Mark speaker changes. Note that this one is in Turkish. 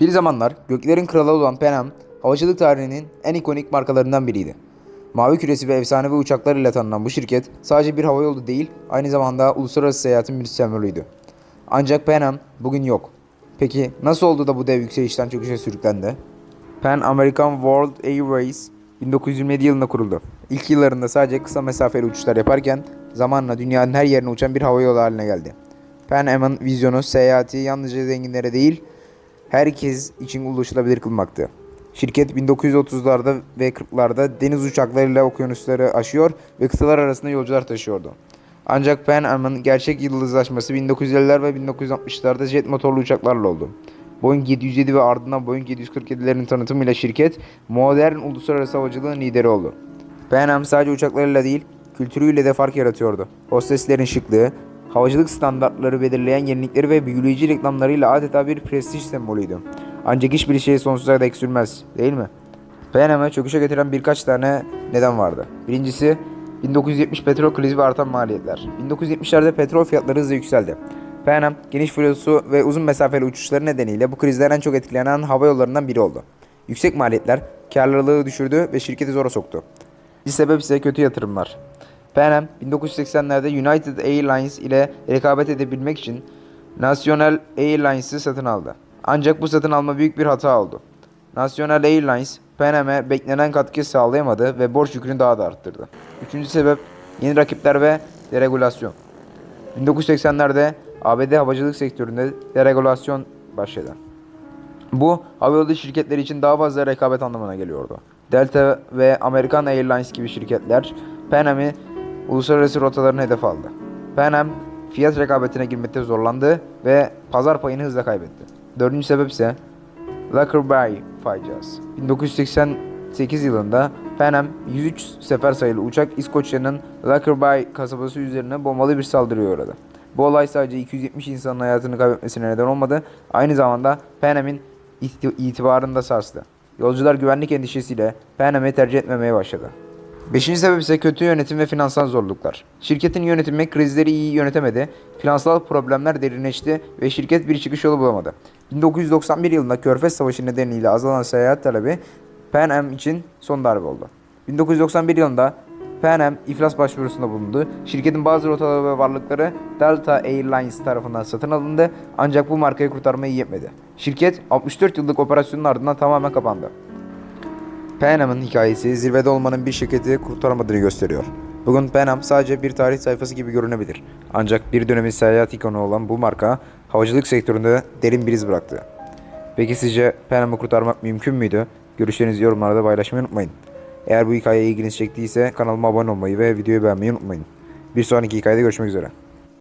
Speaker 1: Bir zamanlar göklerin kralı olan Pan Am, havacılık tarihinin en ikonik markalarından biriydi. Mavi küresi ve efsanevi uçaklarıyla tanınan bu şirket sadece bir havayolu değil, aynı zamanda uluslararası seyahatin bir sembolüydü. Ancak Pan Am bugün yok. Peki nasıl oldu da bu dev yükselişten çöküşe sürüklendi? Pan American World Airways 1927 yılında kuruldu. İlk yıllarında sadece kısa mesafeli uçuşlar yaparken zamanla dünyanın her yerine uçan bir havayolu haline geldi. Pan Am'ın vizyonu seyahati yalnızca zenginlere değil, herkes için ulaşılabilir kılmaktı. Şirket 1930'larda ve 40'larda deniz uçaklarıyla okyanusları aşıyor ve kıtalar arasında yolcular taşıyordu. Ancak Pan Am'ın gerçek yıldızlaşması 1950'ler ve 1960'larda jet motorlu uçaklarla oldu. Boeing 707 ve ardından Boeing 747'lerin tanıtımıyla şirket modern uluslararası havacılığın lideri oldu. Pan Am sadece uçaklarıyla değil, kültürüyle de fark yaratıyordu. Hosteslerin şıklığı, havacılık standartları belirleyen yenilikleri ve büyüleyici reklamlarıyla adeta bir prestij sembolüydü. Ancak hiçbir şey sonsuza dek sürmez, değil mi? Pan Am'ı çöküşe getiren birkaç tane neden vardı. Birincisi 1970 petrol krizi ve artan maliyetler. 1970'lerde petrol fiyatları hızla yükseldi. Pan geniş filosu ve uzun mesafeli uçuşları nedeniyle bu krizden en çok etkilenen hava yollarından biri oldu. Yüksek maliyetler karlılığı düşürdü ve şirketi zora soktu. Bir sebep ise kötü yatırımlar. Pan Am 1980'lerde United Airlines ile rekabet edebilmek için National Airlines'ı satın aldı. Ancak bu satın alma büyük bir hata oldu. National Airlines Pan Am'e beklenen katkı sağlayamadı ve borç yükünü daha da arttırdı. Üçüncü sebep yeni rakipler ve deregülasyon. 1980'lerde ABD havacılık sektöründe deregülasyon başladı. Bu havayolu şirketleri için daha fazla rekabet anlamına geliyordu. Delta ve American Airlines gibi şirketler Pan uluslararası rotalarını hedef aldı. Pan Am fiyat rekabetine girmekte zorlandı ve pazar payını hızla kaybetti. Dördüncü sebep ise Lockerbie faciası. 1988 yılında Pan Am 103 sefer sayılı uçak İskoçya'nın Lockerbie kasabası üzerine bombalı bir saldırıya uğradı. Bu olay sadece 270 insanın hayatını kaybetmesine neden olmadı, aynı zamanda Pan Am'in iti- itibarını da sarstı. Yolcular güvenlik endişesiyle Pan Am'i tercih etmemeye başladı. Beşinci sebep ise kötü yönetim ve finansal zorluklar. Şirketin yönetimi krizleri iyi yönetemedi, finansal problemler derinleşti ve şirket bir çıkış yolu bulamadı. 1991 yılında Körfez Savaşı nedeniyle azalan seyahat talebi Pan Am için son darbe oldu. 1991 yılında Pan Am iflas başvurusunda bulundu. Şirketin bazı rotaları ve varlıkları Delta Airlines tarafından satın alındı ancak bu markayı kurtarmayı yetmedi. Şirket 64 yıllık operasyonun ardından tamamen kapandı. Pan Am'ın hikayesi zirvede olmanın bir şirketi kurtaramadığını gösteriyor. Bugün Pan Am sadece bir tarih sayfası gibi görünebilir. Ancak bir dönemin seyahat ikonu olan bu marka havacılık sektöründe derin bir iz bıraktı. Peki sizce Pan Am'ı kurtarmak mümkün müydü? Görüşlerinizi yorumlarda paylaşmayı unutmayın. Eğer bu hikaye ilginizi çektiyse kanalıma abone olmayı ve videoyu beğenmeyi unutmayın. Bir sonraki hikayede görüşmek üzere.